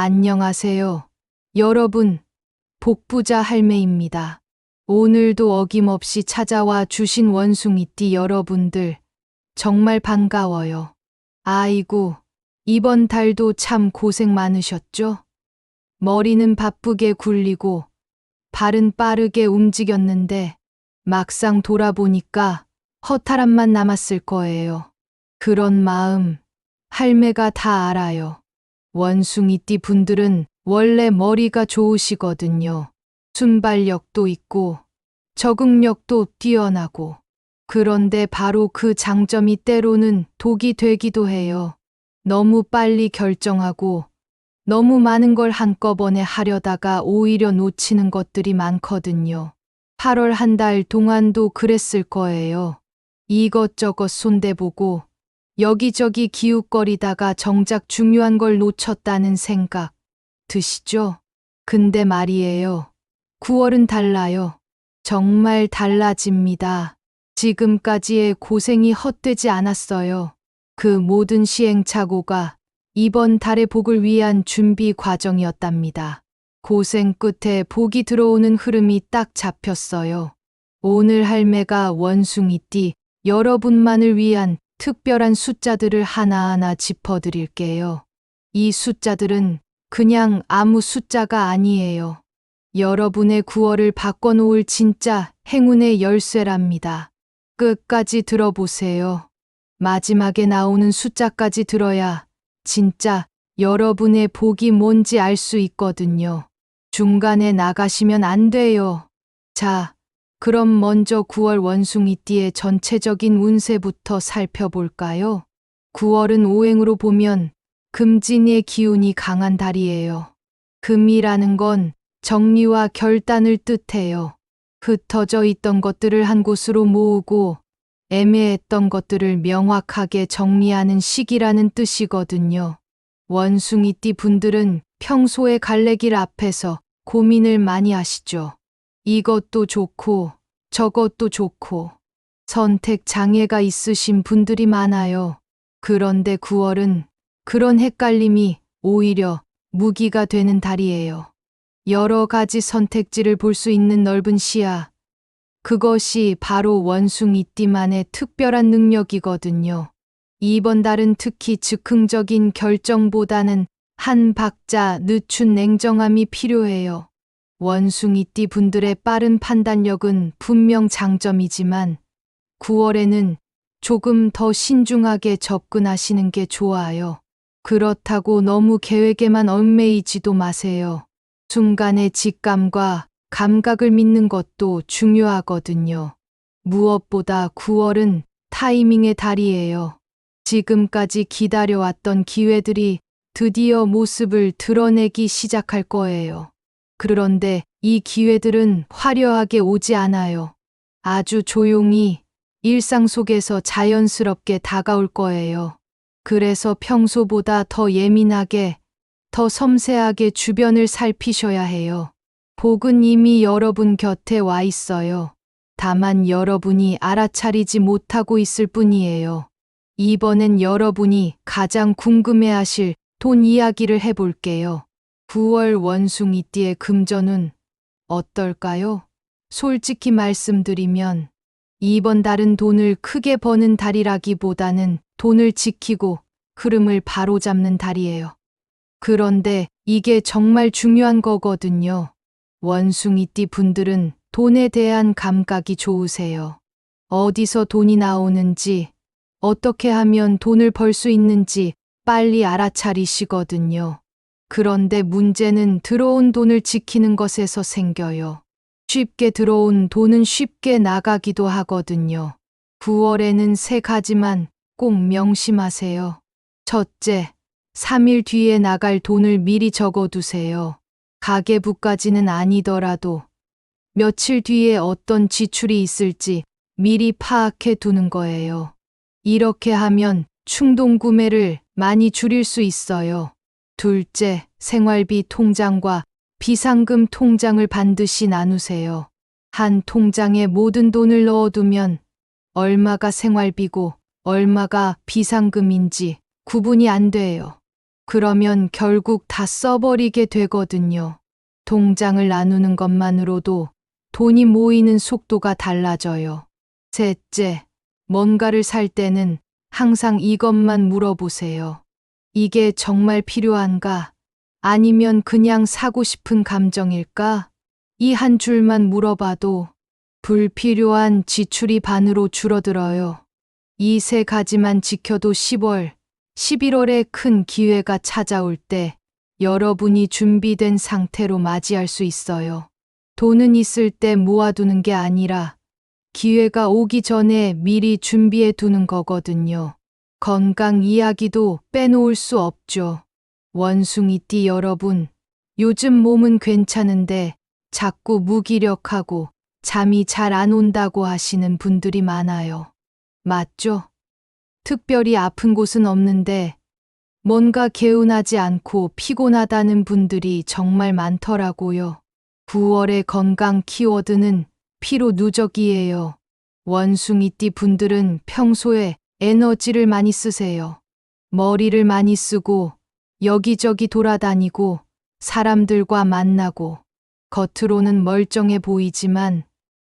안녕하세요. 여러분, 복부자 할매입니다. 오늘도 어김없이 찾아와 주신 원숭이띠 여러분들, 정말 반가워요. 아이고, 이번 달도 참 고생 많으셨죠? 머리는 바쁘게 굴리고, 발은 빠르게 움직였는데, 막상 돌아보니까 허탈함만 남았을 거예요. 그런 마음, 할매가 다 알아요. 원숭이띠 분들은 원래 머리가 좋으시거든요. 순발력도 있고 적응력도 뛰어나고 그런데 바로 그 장점이 때로는 독이 되기도 해요. 너무 빨리 결정하고 너무 많은 걸 한꺼번에 하려다가 오히려 놓치는 것들이 많거든요. 8월 한 달 동안도 그랬을 거예요. 이것저것 손대보고 여기저기 기웃거리다가 정작 중요한 걸 놓쳤다는 생각 드시죠? 근데 말이에요. 9월은 달라요. 정말 달라집니다. 지금까지의 고생이 헛되지 않았어요. 그 모든 시행착오가 이번 달의 복을 위한 준비 과정이었답니다. 고생 끝에 복이 들어오는 흐름이 딱 잡혔어요. 오늘 할매가 원숭이띠 여러분만을 위한 특별한 숫자들을 하나하나 짚어드릴게요. 이 숫자들은 그냥 아무 숫자가 아니에요. 여러분의 9월을 바꿔놓을 진짜 행운의 열쇠랍니다. 끝까지 들어보세요. 마지막에 나오는 숫자까지 들어야 진짜 여러분의 복이 뭔지 알 수 있거든요. 중간에 나가시면 안 돼요. 자, 그럼 먼저 9월 원숭이띠의 전체적인 운세부터 살펴볼까요? 9월은 오행으로 보면 금진의 기운이 강한 달이에요. 금이라는 건 정리와 결단을 뜻해요. 흩어져 있던 것들을 한 곳으로 모으고 애매했던 것들을 명확하게 정리하는 시기라는 뜻이거든요. 원숭이띠 분들은 평소에 갈래길 앞에서 고민을 많이 하시죠. 이것도 좋고 저것도 좋고 선택 장애가 있으신 분들이 많아요. 그런데 9월은 그런 헷갈림이 오히려 무기가 되는 달이에요. 여러 가지 선택지를 볼 수 있는 넓은 시야. 그것이 바로 원숭이띠만의 특별한 능력이거든요. 이번 달은 특히 즉흥적인 결정보다는 한 박자 늦춘 냉정함이 필요해요. 원숭이띠 분들의 빠른 판단력은 분명 장점이지만 9월에는 조금 더 신중하게 접근하시는 게 좋아요. 그렇다고 너무 계획에만 얽매이지도 마세요. 순간의 직감과 감각을 믿는 것도 중요하거든요. 무엇보다 9월은 타이밍의 달이에요. 지금까지 기다려왔던 기회들이 드디어 모습을 드러내기 시작할 거예요. 그런데 이 기회들은 화려하게 오지 않아요. 아주 조용히 일상 속에서 자연스럽게 다가올 거예요. 그래서 평소보다 더 예민하게, 더 섬세하게 주변을 살피셔야 해요. 복은 이미 여러분 곁에 와 있어요. 다만 여러분이 알아차리지 못하고 있을 뿐이에요. 이번엔 여러분이 가장 궁금해 하실 돈 이야기를 해볼게요. 9월 원숭이띠의 금전은 어떨까요? 솔직히 말씀드리면 이번 달은 돈을 크게 버는 달이라기보다는 돈을 지키고 흐름을 바로잡는 달이에요. 그런데 이게 정말 중요한 거거든요. 원숭이띠 분들은 돈에 대한 감각이 좋으세요. 어디서 돈이 나오는지, 어떻게 하면 돈을 벌 수 있는지 빨리 알아차리시거든요. 그런데 문제는 들어온 돈을 지키는 것에서 생겨요. 쉽게 들어온 돈은 쉽게 나가기도 하거든요. 9월에는 세 가지만 꼭 명심하세요. 첫째, 3일 뒤에 나갈 돈을 미리 적어두세요. 가계부까지는 아니더라도 며칠 뒤에 어떤 지출이 있을지 미리 파악해 두는 거예요. 이렇게 하면 충동 구매를 많이 줄일 수 있어요. 둘째, 생활비 통장과 비상금 통장을 반드시 나누세요. 한 통장에 모든 돈을 넣어두면 얼마가 생활비고 얼마가 비상금인지 구분이 안 돼요. 그러면 결국 다 써버리게 되거든요. 통장을 나누는 것만으로도 돈이 모이는 속도가 달라져요. 셋째, 뭔가를 살 때는 항상 이것만 물어보세요. 이게 정말 필요한가? 아니면 그냥 사고 싶은 감정일까? 이 한 줄만 물어봐도 불필요한 지출이 반으로 줄어들어요. 이 세 가지만 지켜도 10월, 11월에 큰 기회가 찾아올 때 여러분이 준비된 상태로 맞이할 수 있어요. 돈은 있을 때 모아두는 게 아니라 기회가 오기 전에 미리 준비해 두는 거거든요. 건강 이야기도 빼놓을 수 없죠. 원숭이띠 여러분, 요즘 몸은 괜찮은데 자꾸 무기력하고 잠이 잘 안 온다고 하시는 분들이 많아요. 맞죠? 특별히 아픈 곳은 없는데 뭔가 개운하지 않고 피곤하다는 분들이 정말 많더라고요. 9월의 건강 키워드는 피로 누적이에요. 원숭이띠 분들은 평소에 에너지를 많이 쓰세요. 머리를 많이 쓰고 여기저기 돌아다니고 사람들과 만나고 겉으로는 멀쩡해 보이지만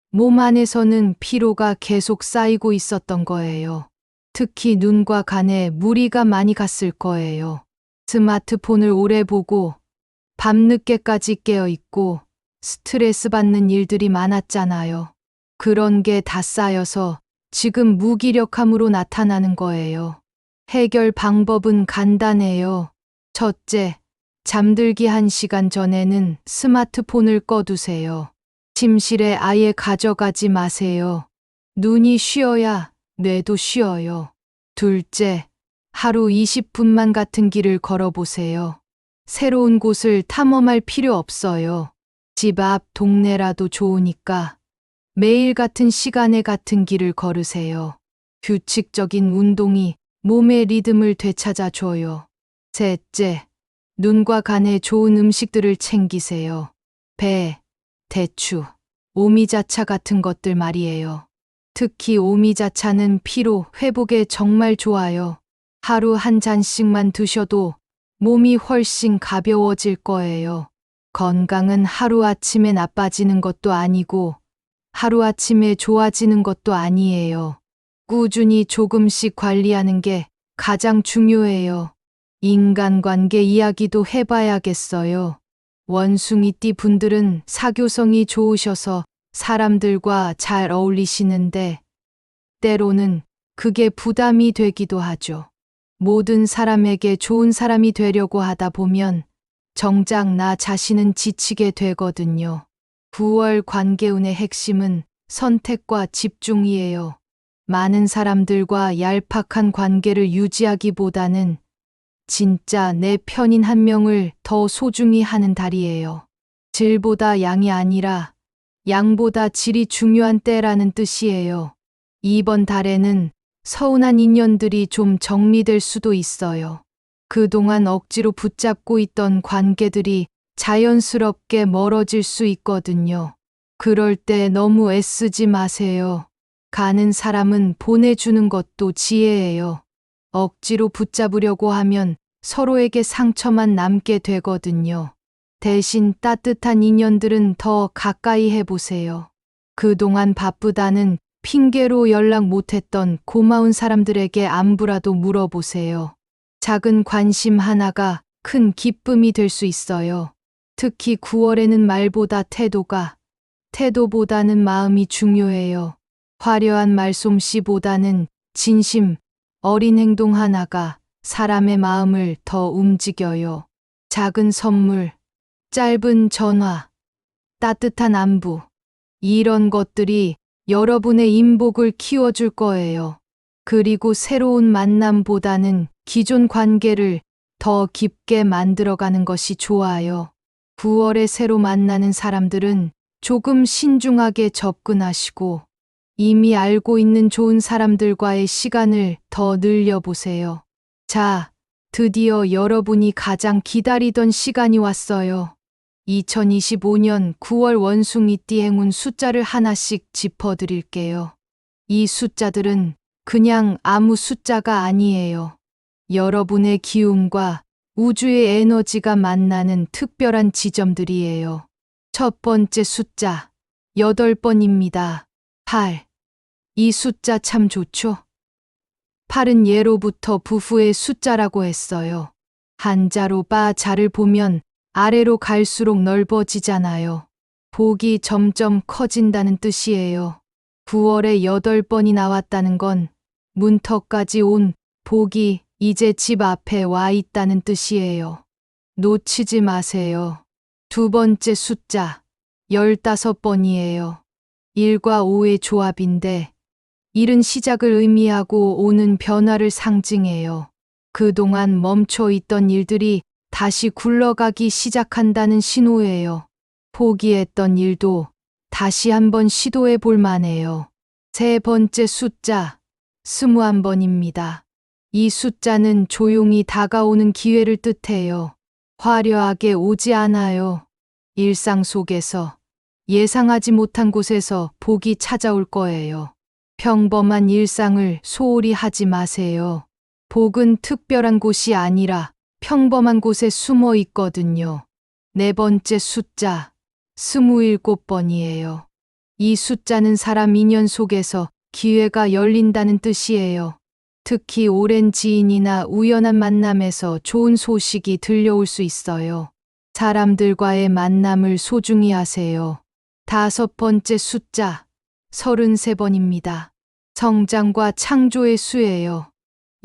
몸 안에서는 피로가 계속 쌓이고 있었던 거예요. 특히 눈과 간에 무리가 많이 갔을 거예요. 스마트폰을 오래 보고 밤늦게까지 깨어 있고 스트레스 받는 일들이 많았잖아요. 그런 게 다 쌓여서 지금 무기력함으로 나타나는 거예요. 해결 방법은 간단해요. 첫째, 잠들기 한 시간 전에는 스마트폰을 꺼두세요. 침실에 아예 가져가지 마세요. 눈이 쉬어야 뇌도 쉬어요. 둘째, 하루 20분만 같은 길을 걸어보세요. 새로운 곳을 탐험할 필요 없어요. 집 앞 동네라도 좋으니까 매일 같은 시간에 같은 길을 걸으세요. 규칙적인 운동이 몸의 리듬을 되찾아 줘요. 셋째, 눈과 간에 좋은 음식들을 챙기세요. 배, 대추, 오미자차 같은 것들 말이에요. 특히 오미자차는 피로 회복에 정말 좋아요. 하루 한 잔씩만 드셔도 몸이 훨씬 가벼워질 거예요. 건강은 하루아침에 나빠지는 것도 아니고 하루아침에 좋아지는 것도 아니에요. 꾸준히 조금씩 관리하는 게 가장 중요해요. 인간관계 이야기도 해봐야겠어요. 원숭이띠 분들은 사교성이 좋으셔서 사람들과 잘 어울리시는데 때로는 그게 부담이 되기도 하죠. 모든 사람에게 좋은 사람이 되려고 하다 보면 정작 나 자신은 지치게 되거든요. 9월 관계운의 핵심은 선택과 집중이에요. 많은 사람들과 얄팍한 관계를 유지하기보다는 진짜 내 편인 한 명을 더 소중히 하는 달이에요. 질보다 양이 아니라 양보다 질이 중요한 때라는 뜻이에요. 이번 달에는 서운한 인연들이 좀 정리될 수도 있어요. 그동안 억지로 붙잡고 있던 관계들이 자연스럽게 멀어질 수 있거든요. 그럴 때 너무 애쓰지 마세요. 가는 사람은 보내주는 것도 지혜예요. 억지로 붙잡으려고 하면 서로에게 상처만 남게 되거든요. 대신 따뜻한 인연들은 더 가까이 해보세요. 그동안 바쁘다는 핑계로 연락 못했던 고마운 사람들에게 안부라도 물어보세요. 작은 관심 하나가 큰 기쁨이 될 수 있어요. 특히 9월에는 말보다 태도가, 태도보다는 마음이 중요해요. 화려한 말솜씨보다는 진심, 어린 행동 하나가 사람의 마음을 더 움직여요. 작은 선물, 짧은 전화, 따뜻한 안부, 이런 것들이 여러분의 인복을 키워줄 거예요. 그리고 새로운 만남보다는 기존 관계를 더 깊게 만들어가는 것이 좋아요. 9월에 새로 만나는 사람들은 조금 신중하게 접근하시고 이미 알고 있는 좋은 사람들과의 시간을 더 늘려보세요. 자, 드디어 여러분이 가장 기다리던 시간이 왔어요. 2025년 9월 원숭이띠 행운 숫자를 하나씩 짚어드릴게요. 이 숫자들은 그냥 아무 숫자가 아니에요. 여러분의 기운과 우주의 에너지가 만나는 특별한 지점들이에요. 첫 번째 숫자, 8번입니다. 8. 이 숫자 참 좋죠? 8은 예로부터 부부의 숫자라고 했어요. 한자로 바 자를 보면 아래로 갈수록 넓어지잖아요. 복이 점점 커진다는 뜻이에요. 9월에 8번이 나왔다는 건 문턱까지 온 복이 이제 집 앞에 와 있다는 뜻이에요. 놓치지 마세요. 두 번째 숫자, 15번이에요. 1과 5의 조합인데, 1은 시작을 의미하고 오는 변화를 상징해요. 그동안 멈춰 있던 일들이 다시 굴러가기 시작한다는 신호예요. 포기했던 일도 다시 한번 시도해 볼 만해요. 세 번째 숫자, 21번입니다. 이 숫자는 조용히 다가오는 기회를 뜻해요. 화려하게 오지 않아요. 일상 속에서 예상하지 못한 곳에서 복이 찾아올 거예요. 평범한 일상을 소홀히 하지 마세요. 복은 특별한 곳이 아니라 평범한 곳에 숨어 있거든요. 네 번째 숫자, 27번이에요. 이 숫자는 사람 인연 속에서 기회가 열린다는 뜻이에요. 특히 오랜 지인이나 우연한 만남에서 좋은 소식이 들려올 수 있어요. 사람들과의 만남을 소중히 하세요. 다섯 번째 숫자, 33번입니다. 성장과 창조의 수예요.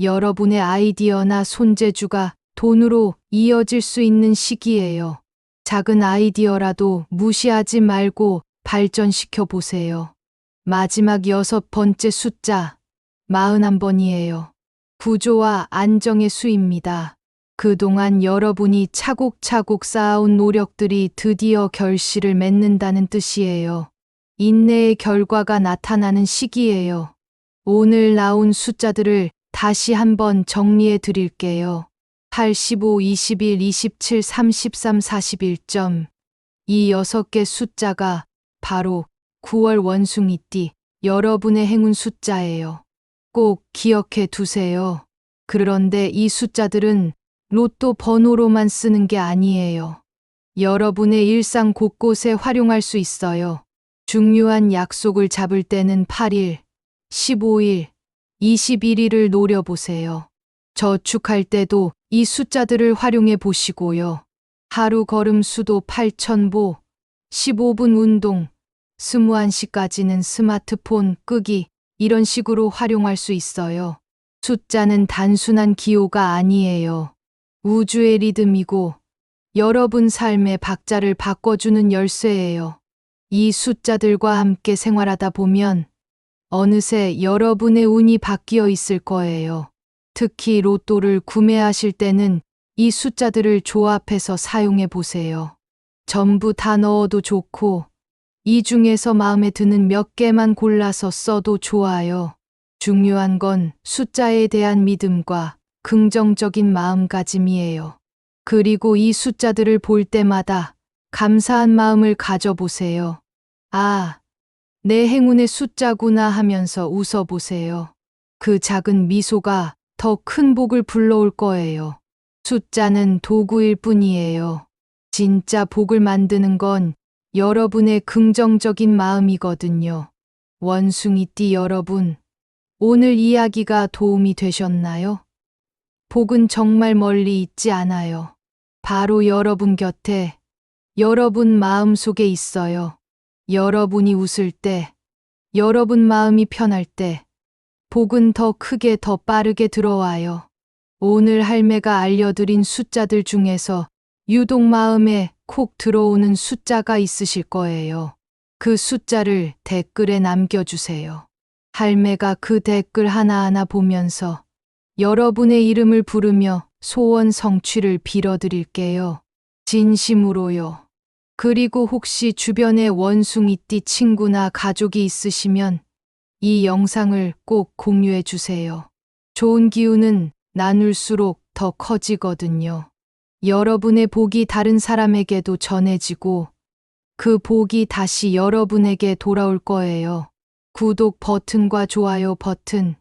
여러분의 아이디어나 손재주가 돈으로 이어질 수 있는 시기예요. 작은 아이디어라도 무시하지 말고 발전시켜 보세요. 마지막 여섯 번째 숫자, 41번이에요. 구조와 안정의 수입니다. 그동안 여러분이 차곡차곡 쌓아온 노력들이 드디어 결실을 맺는다는 뜻이에요. 인내의 결과가 나타나는 시기예요. 오늘 나온 숫자들을 다시 한번 정리해 드릴게요. 85, 21, 27, 33, 41점. 이 여섯 개 숫자가 바로 9월 원숭이띠 여러분의 행운 숫자예요. 꼭 기억해 두세요. 그런데 이 숫자들은 로또 번호로만 쓰는 게 아니에요. 여러분의 일상 곳곳에 활용할 수 있어요. 중요한 약속을 잡을 때는 8일, 15일, 21일을 노려보세요. 저축할 때도 이 숫자들을 활용해 보시고요. 하루 걸음 수도 8,000보, 15분 운동, 21시까지는 스마트폰 끄기, 이런 식으로 활용할 수 있어요. 숫자는 단순한 기호가 아니에요. 우주의 리듬이고 여러분 삶의 박자를 바꿔주는 열쇠예요. 이 숫자들과 함께 생활하다 보면 어느새 여러분의 운이 바뀌어 있을 거예요. 특히 로또를 구매하실 때는 이 숫자들을 조합해서 사용해 보세요. 전부 다 넣어도 좋고 이 중에서 마음에 드는 몇 개만 골라서 써도 좋아요. 중요한 건 숫자에 대한 믿음과 긍정적인 마음가짐이에요. 그리고 이 숫자들을 볼 때마다 감사한 마음을 가져보세요. 아, 내 행운의 숫자구나 하면서 웃어보세요. 그 작은 미소가 더 큰 복을 불러올 거예요. 숫자는 도구일 뿐이에요. 진짜 복을 만드는 건 여러분의 긍정적인 마음이거든요. 원숭이띠 여러분, 오늘 이야기가 도움이 되셨나요? 복은 정말 멀리 있지 않아요. 바로 여러분 곁에, 여러분 마음 속에 있어요. 여러분이 웃을 때, 여러분 마음이 편할 때, 복은 더 크게 더 빠르게 들어와요. 오늘 할매가 알려드린 숫자들 중에서 유독 마음에 콕 들어오는 숫자가 있으실 거예요. 그 숫자를 댓글에 남겨주세요. 할매가 그 댓글 하나하나 보면서 여러분의 이름을 부르며 소원 성취를 빌어드릴게요. 진심으로요. 그리고 혹시 주변에 원숭이띠 친구나 가족이 있으시면 이 영상을 꼭 공유해 주세요. 좋은 기운은 나눌수록 더 커지거든요. 여러분의 복이 다른 사람에게도 전해지고 그 복이 다시 여러분에게 돌아올 거예요. 구독 버튼과 좋아요 버튼,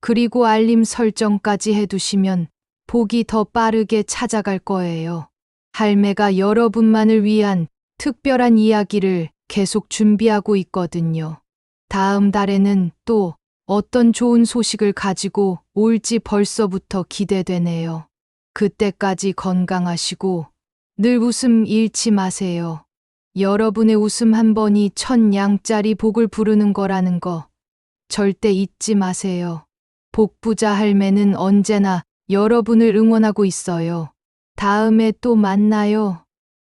그리고 알림 설정까지 해두시면 복이 더 빠르게 찾아갈 거예요. 할매가 여러분만을 위한 특별한 이야기를 계속 준비하고 있거든요. 다음 달에는 또 어떤 좋은 소식을 가지고 올지 벌써부터 기대되네요. 그때까지 건강하시고 늘 웃음 잃지 마세요. 여러분의 웃음 한 번이 천 양짜리 복을 부르는 거라는 거 절대 잊지 마세요. 복부자 할매는 언제나 여러분을 응원하고 있어요. 다음에 또 만나요.